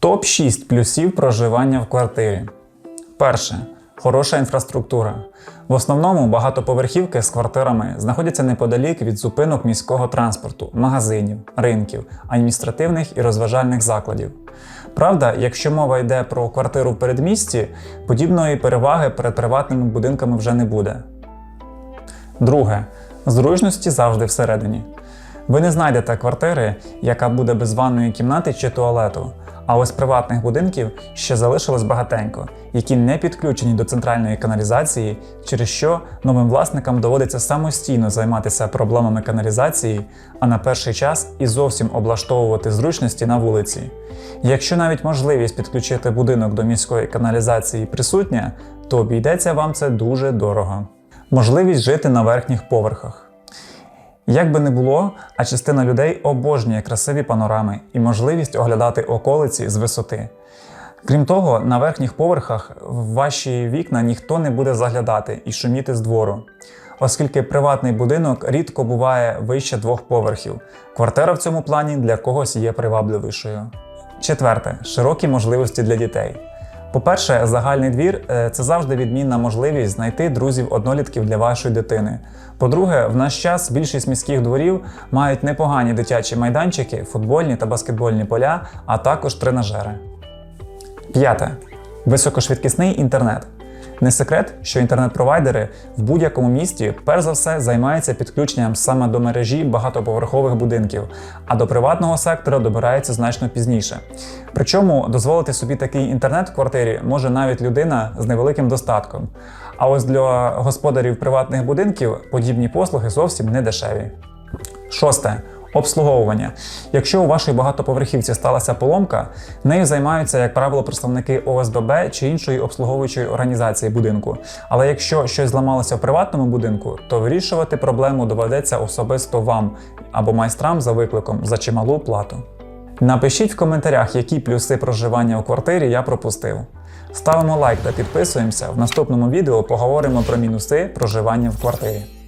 Топ-6 плюсів проживання в квартирі. Перше. Хороша інфраструктура. В основному багатоповерхівки з квартирами знаходяться неподалік від зупинок міського транспорту, магазинів, ринків, адміністративних і розважальних закладів. Правда, якщо мова йде про квартиру в передмісті, подібної переваги перед приватними будинками вже не буде. Друге. Зручності завжди всередині. Ви не знайдете квартири, яка буде без ванної кімнати чи туалету. А ось приватних будинків ще залишилось багатенько, які не підключені до центральної каналізації, через що новим власникам доводиться самостійно займатися проблемами каналізації, а на перший час і зовсім облаштовувати зручності на вулиці. Якщо навіть можливість підключити будинок до міської каналізації присутня, то обійдеться вам це дуже дорого. Можливість жити на верхніх поверхах. Як би не було, а частина людей обожнює красиві панорами і можливість оглядати околиці з висоти. Крім того, на верхніх поверхах ваші вікна ніхто не буде заглядати і шуміти з двору, оскільки приватний будинок рідко буває вище двох поверхів. Квартира в цьому плані для когось є привабливішою. Четверте широкі можливості для дітей. По-перше, загальний двір е, це завжди відмінна можливість знайти друзів-однолітків для вашої дитини. По-друге, в наш час більшість міських дворів мають непогані дитячі майданчики, футбольні та баскетбольні поля, а також тренажери. П'яте. Високошвидкісний інтернет. Не секрет, що інтернет-провайдери в будь-якому місті перш за все займаються підключенням саме до мережі багатоповерхових будинків, а до приватного сектора добираються значно пізніше. Причому дозволити собі такий інтернет в квартирі може навіть людина з невеликим достатком. А ось для господарів приватних будинків подібні послуги зовсім не дешеві. Шосте. Обслуговування. Якщо у вашій багатоповерхівці сталася поломка, нею займаються, як правило, представники ОСББ чи іншої обслуговуючої організації будинку. Але якщо щось зламалося в приватному будинку, то вирішувати проблему доведеться особисто вам або майстрам за викликом за чималу плату. Напишіть в коментарях, які плюси проживання у квартирі я пропустив. Ставимо лайк та підписуємося. В наступному відео поговоримо про мінуси проживання в квартирі.